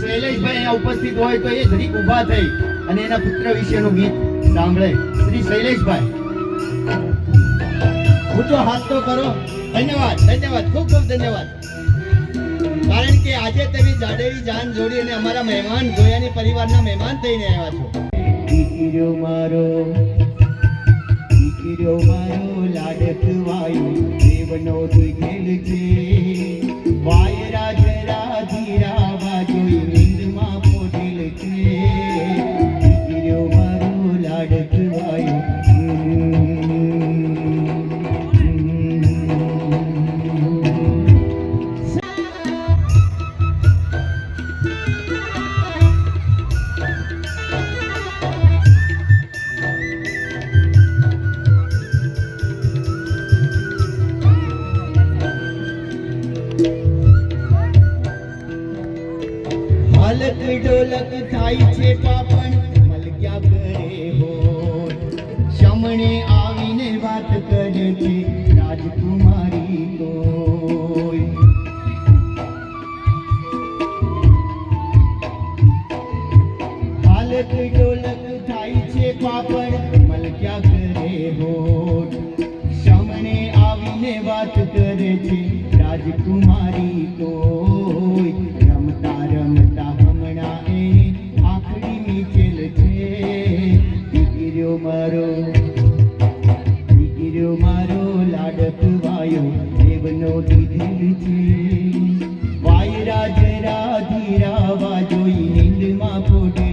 શૈલેષભાઈ અહીંયા ઉપસ્થિત હોય તો એ જરીક ઊભા થઈ અને એના પુત્ર વિશેનું ગીત સાંભળે. શ્રી શૈલેષભાઈ. ઊંચો હાથ તો કરો. ધન્યવાદ ધન્યવાદ, ખૂબ ખૂબ ધન્યવાદ. કારણ કે આજે તમે જાડેવી જાન જોડી અને અમારા મહેમાન જોયાની પરિવારના મહેમાન થઈને આવ્યા છો. દીકરો મારો દીકરો મારો લાડકવાયો દેવનો દીધેલ છે. વાયરા धीरा धीरा હલક ઢોલક થાય છે પાપણ. મલક્યા કરે હો શમણે આવીને વાત કરે છે, રાજકુમારી તો ઢોલક થાય છે પાપણ. મલક્યા કરે હો શમણે આવીને વાત કરે છે, રાજકુમારી કોઈ. મારો દીકરીઓ મારો લાડક વાયો દેવનો દીધેલ છે વાયરા જરા ધીરા વાજોઈ નીંદમાં પોઢેલ